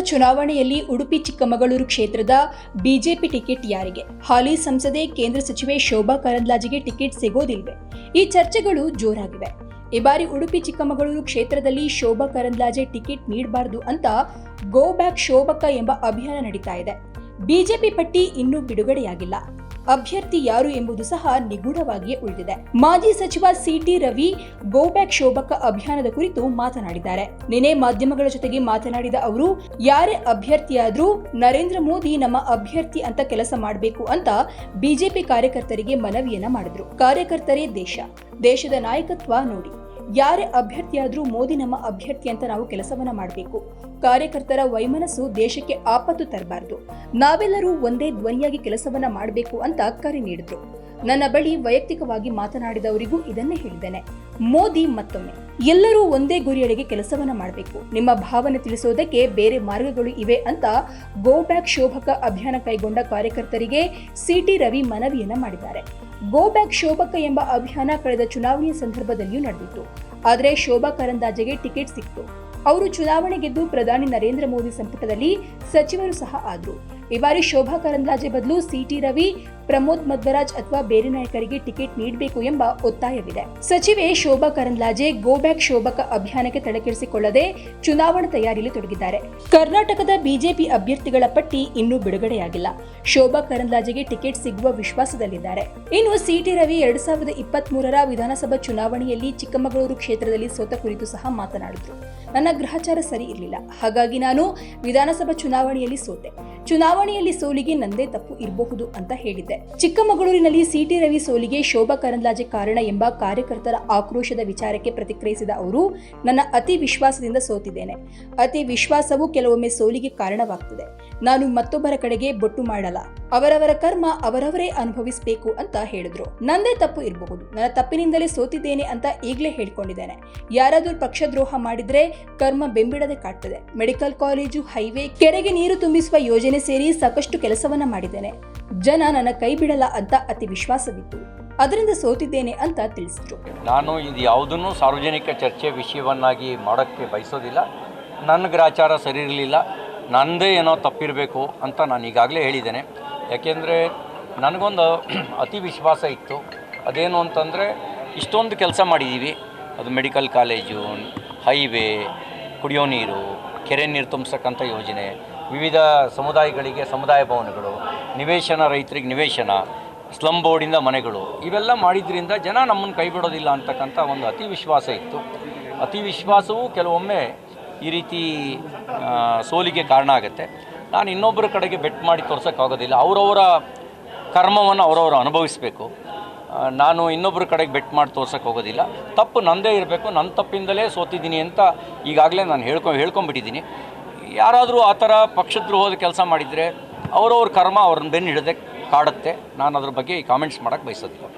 ಚುನಾವಣೆಯಲ್ಲಿ ಉಡುಪಿ ಚಿಕ್ಕಮಗಳೂರು ಕ್ಷೇತ್ರದ BJP ticket ಯಾರಿಗೆ? ಹಾಲಿ ಸಂಸದೆ ಕೇಂದ್ರ ಸಚಿವೆ ಶೋಭಾ ಕರಂದ್ಲಾಜೆಗೆ ಟಿಕೆಟ್ ಸಿಗೋದಿಲ್ವೆ? ಈ ಚರ್ಚೆಗಳು ಜೋರಾಗಿವೆ. ಈ ಬಾರಿ ಉಡುಪಿ ಚಿಕ್ಕಮಗಳೂರು ಕ್ಷೇತ್ರದಲ್ಲಿ ಶೋಭಾ ಕರಂದ್ಲಾಜೆ ಟಿಕೆಟ್ ನೀಡಬಾರದು ಅಂತ ಗೋ ಬ್ಯಾಕ್ ಶೋಭಕ ಎಂಬ ಅಭಿಯಾನ ನಡೀತಾ ಇದೆ. ಬಿಜೆಪಿ ಪಟ್ಟಿ ಇನ್ನೂ ಬಿಡುಗಡೆಯಾಗಿಲ್ಲ. ಅಭ್ಯರ್ಥಿ ಯಾರು ಎಂಬುದು ಸಹ ನಿಗೂಢವಾಗಿಯೇ ಉಳಿದಿದೆ. ಮಾಜಿ ಸಚಿವ C T Ravi go back Shobhakka ಅಭಿಯಾನದ ಕುರಿತು ಮಾತನಾಡಿದ್ದಾರೆ. ನಿನ್ನೆ ಮಾಧ್ಯಮಗಳ ಜೊತೆಗೆ ಮಾತನಾಡಿದ ಅವರು, ಯಾರೇ ಅಭ್ಯರ್ಥಿಯಾದ್ರೂ ನರೇಂದ್ರ ಮೋದಿ ನಮ್ಮ ಅಭ್ಯರ್ಥಿ ಅಂತ ಕೆಲಸ ಮಾಡಬೇಕು ಅಂತ ಬಿಜೆಪಿ ಕಾರ್ಯಕರ್ತರಿಗೆ ಮನವಿಯನ್ನ ಮಾಡಿದ್ರು. ಕಾರ್ಯಕರ್ತರೇ ದೇಶ. ದೇಶದ ನಾಯಕತ್ವ ನೋಡಿ. ಯಾರೇ ಅಭ್ಯರ್ಥಿಯಾದ್ರೂ ಮೋದಿ ನಮ್ಮ ಅಭ್ಯರ್ಥಿ ಅಂತ ನಾವು ಕೆಲಸವನ್ನ ಮಾಡಬೇಕು. ಕಾರ್ಯಕರ್ತರ ವೈಮನಸ್ಸು ದೇಶಕ್ಕೆ ಆಪತ್ತು ತರಬಾರದು. ನಾವೆಲ್ಲರೂ ಒಂದೇ ಧ್ವನಿಯಾಗಿ ಕೆಲಸವನ್ನ ಮಾಡಬೇಕು ಅಂತ ಕರೆ ನೀಡಿದ್ರು. ನನ್ನ ಬಳಿ ವೈಯಕ್ತಿಕವಾಗಿ ಮಾತನಾಡಿದವರಿಗೂ ಇದನ್ನೇ ಹೇಳಿದ್ದೇನೆ. ಮೋದಿ ಮತ್ತೊಮ್ಮೆ. ಎಲ್ಲರೂ ಒಂದೇ ಗುರಿಯಡೆಗೆ ಕೆಲಸವನ್ನ ಮಾಡಬೇಕು. ನಿಮ್ಮ ಭಾವನೆ ತಿಳಿಸೋದಕ್ಕೆ ಬೇರೆ ಮಾರ್ಗಗಳು ಇವೆ ಅಂತ ಗೋ ಬ್ಯಾಕ್ ಶೋಭಕ ಅಭಿಯಾನ ಕೈಗೊಂಡ ಕಾರ್ಯಕರ್ತರಿಗೆ ಸಿಟಿ ರವಿ ಮನವಿಯನ್ನ ಮಾಡಿದ್ದಾರೆ. ಗೋ ಬ್ಯಾಕ್ ಶೋಭಕ ಎಂಬ ಅಭಿಯಾನ ಕಳೆದ ಚುನಾವಣೆಯ ಸಂದರ್ಭದಲ್ಲಿಯೂ ನಡೆದಿತ್ತು. ಆದರೆ ಶೋಭಾ ಕರಂದಾಜೆಗೆ ಟಿಕೆಟ್ ಸಿಕ್ತು. ಅವರು ಚುನಾವಣೆ ಗೆದ್ದು ಪ್ರಧಾನಿ ನರೇಂದ್ರ ಮೋದಿ ಸಂಪುಟದಲ್ಲಿ ಸಚಿವರು ಸಹ ಆದ್ರು. ಈ ಬಾರಿ ಶೋಭಾ ಕರಂದ್ಲಾಜೆ ಬದಲು ಸಿಟಿ ರವಿ, ಪ್ರಮೋದ್ ಮಧ್ವರಾಜ್ ಅಥವಾ ಬೇರೆ ನಾಯಕರಿಗೆ ಟಿಕೆಟ್ ನೀಡಬೇಕು ಎಂಬ ಒತ್ತಾಯವಿದೆ. ಸಚಿವೆ ಶೋಭಾ ಕರಂದ್ಲಾಜೆ ಗೋ ಬ್ಯಾಕ್ ಶೋಭಕ ಅಭಿಯಾನಕ್ಕೆ ತಲೆಕೆಡಿಸಿಕೊಳ್ಳದೆ ಚುನಾವಣಾ ತಯಾರಿಯಲ್ಲಿ ತೊಡಗಿದ್ದಾರೆ. ಕರ್ನಾಟಕದ ಬಿಜೆಪಿ ಅಭ್ಯರ್ಥಿಗಳ ಪಟ್ಟಿ ಇನ್ನೂ ಬಿಡುಗಡೆಯಾಗಿಲ್ಲ. ಶೋಭಾ ಕರಂದ್ಲಾಜೆಗೆ ಟಿಕೆಟ್ ಸಿಗುವ ವಿಶ್ವಾಸದಲ್ಲಿದ್ದಾರೆ. ಇನ್ನು ಸಿಟಿ ರವಿ ಎರಡ್ ಸಾವಿರದ ಇಪ್ಪತ್ತ್ ವಿಧಾನಸಭಾ ಚುನಾವಣೆಯಲ್ಲಿ ಚಿಕ್ಕಮಗಳೂರು ಕ್ಷೇತ್ರದಲ್ಲಿ ಸೋತ ಕುರಿತು ಸಹ ಮಾತನಾಡಿದ್ರು. ನನ್ನ ಗ್ರಹಚಾರ ಸರಿ ಇರಲಿಲ್ಲ. ಹಾಗಾಗಿ ನಾನು ವಿಧಾನಸಭಾ ಚುನಾವಣೆಯಲ್ಲಿ ಸೋತೆ. ಚುನಾವಣೆಯಲ್ಲಿ ಸೋಲಿಗೆ ನಂದೇ ತಪ್ಪು ಇರಬಹುದು ಅಂತ ಹೇಳಿದ್ದೆ. ಚಿಕ್ಕಮಗಳೂರಿನಲ್ಲಿ ಸಿಟಿ ರವಿ ಸೋಲಿಗೆ ಶೋಭಾ ಕರಂದ್ಲಾಜೆ ಕಾರಣ ಎಂಬ ಕಾರ್ಯಕರ್ತರ ಆಕ್ರೋಶದ ವಿಚಾರಕ್ಕೆ ಪ್ರತಿಕ್ರಿಯಿಸಿದ ಅವರು, ನನ್ನ ಅತಿ ವಿಶ್ವಾಸದಿಂದ ಸೋತಿದ್ದೇನೆ. ಅತಿ ವಿಶ್ವಾಸವು ಕೆಲವೊಮ್ಮೆ ಸೋಲಿಗೆ ಕಾರಣವಾಗುತ್ತದೆ ನಾನು ಮತ್ತೊಬ್ಬರ ಕಡೆಗೆ ಬೊಟ್ಟು ಮಾಡಲ್ಲ. ಅವರವರ ಕರ್ಮ ಅವರವರೇ ಅನುಭವಿಸಬೇಕು ಅಂತ ಹೇಳಿದ್ರು. ನಂದೇ ತಪ್ಪು ಇರಬಹುದು. ನನ್ನ ತಪ್ಪಿನಿಂದಲೇ ಸೋತಿದ್ದೇನೆ ಅಂತ ಈಗಲೇ ಹೇಳ್ಕೊಂಡಿದ್ದೇನೆ. ಯಾರಾದರೂ ಪಕ್ಷದ್ರೋಹ ಮಾಡಿದ್ರೆ ಕರ್ಮ ಬೆಂಬಿಡದೆ ಕಾಡ್ತದೆ. ಮೆಡಿಕಲ್ ಕಾಲೇಜು, ಹೈವೇ, ಕೆರೆಗೆ ನೀರು ತುಂಬಿಸುವ ಯೋಜನೆ ಸೇರಿ ಸಾಕಷ್ಟು ಕೆಲಸವನ್ನ ಮಾಡಿದ್ದೇನೆ. ಜನ ನನ್ನ ಕೈ ಬಿಡಲ್ಲ ಅಂತ ಅತಿ ವಿಶ್ವಾಸವಿತ್ತು. ಅದರಿಂದ ಸೋತಿದ್ದೇನೆ ಅಂತ ತಿಳಿಸಿದ್ರು. ನಾನು ಇದು ಯಾವುದನ್ನು ಸಾರ್ವಜನಿಕ ಚರ್ಚೆ ವಿಷಯವನ್ನಾಗಿ ಮಾಡೋಕ್ಕೆ ಬಯಸೋದಿಲ್ಲ. ನನ್ನ ಗ್ರಾಚಾರ ಸರಿ ಇರಲಿಲ್ಲ. ನನ್ನದೇ ಏನೋ ತಪ್ಪಿರಬೇಕು ಅಂತ ನಾನು ಈಗಾಗಲೇ ಹೇಳಿದ್ದೇನೆ. ಯಾಕೆಂದರೆ ನನಗೊಂದು ಅತಿ ವಿಶ್ವಾಸ ಇತ್ತು. ಅದೇನು ಅಂತಂದರೆ ಇಷ್ಟೊಂದು ಕೆಲಸ ಮಾಡಿದ್ದೀವಿ ಅದು ಮೆಡಿಕಲ್ ಕಾಲೇಜು, ಹೈವೇ, ಕುಡಿಯೋ ನೀರು, ಕೆರೆ ನೀರು ತುಂಬಿಸಕ್ಕಂಥ ಯೋಜನೆ, ವಿವಿಧ ಸಮುದಾಯಗಳಿಗೆ ಸಮುದಾಯ ಭವನಗಳು, ನಿವೇಶನ ರೈತರಿಗೆ ನಿವೇಶನ ಸ್ಲಮ್ ಬೋರ್ಡಿಂದ ಮನೆಗಳು, ಇವೆಲ್ಲ ಮಾಡಿದ್ರಿಂದ ಜನ ನಮ್ಮನ್ನು ಕೈ ಬಿಡೋದಿಲ್ಲ ಅಂತಕ್ಕಂಥ ಒಂದು ಅತಿ ವಿಶ್ವಾಸ ಇತ್ತು. ಅತಿ ವಿಶ್ವಾಸವೂ ಕೆಲವೊಮ್ಮೆ ಈ ರೀತಿ ಸೋಲಿಗೆ ಕಾರಣ ಆಗುತ್ತೆ. ನಾನು ಇನ್ನೊಬ್ಬರ ಕಡೆಗೆ ಬೆಟ್ ಮಾಡಿ ತೋರ್ಸೋಕ್ಕಾಗೋದಿಲ್ಲ. ಅವರವರ ಕರ್ಮವನ್ನು ಅವರವರು ಅನುಭವಿಸಬೇಕು. ನಾನು ಇನ್ನೊಬ್ಬರ ಕಡೆಗೆ ಬೆಟ್ ಮಾಡಿ ತೋರ್ಸೋಕೆ ಹೋಗೋದಿಲ್ಲ ತಪ್ಪು ನಂದೇ ಇರಬೇಕು. ನನ್ನ ತಪ್ಪಿಂದಲೇ ಸೋತಿದ್ದೀನಿ ಅಂತ ಈಗಾಗಲೇ ನಾನು ಹೇಳ್ಕೊ ಹೇಳ್ಕೊಂಬಿಟ್ಟಿದ್ದೀನಿ ಯಾರಾದರೂ ಆ ಥರ ಪಕ್ಷದ್ರೋಹದ ಕೆಲಸ ಮಾಡಿದರೆ ಅವರವ್ರ ಕರ್ಮ ಅವ್ರನ್ನ ಬೆನ್ನು ಹಿಡದೆ ಕಾಡುತ್ತೆ. ನಾನು ಅದ್ರ ಬಗ್ಗೆ ಈ ಕಾಮೆಂಟ್ಸ್ ಮಾಡೋಕ್ಕೆ ಬಯಸೋದಿಲ್ಲ.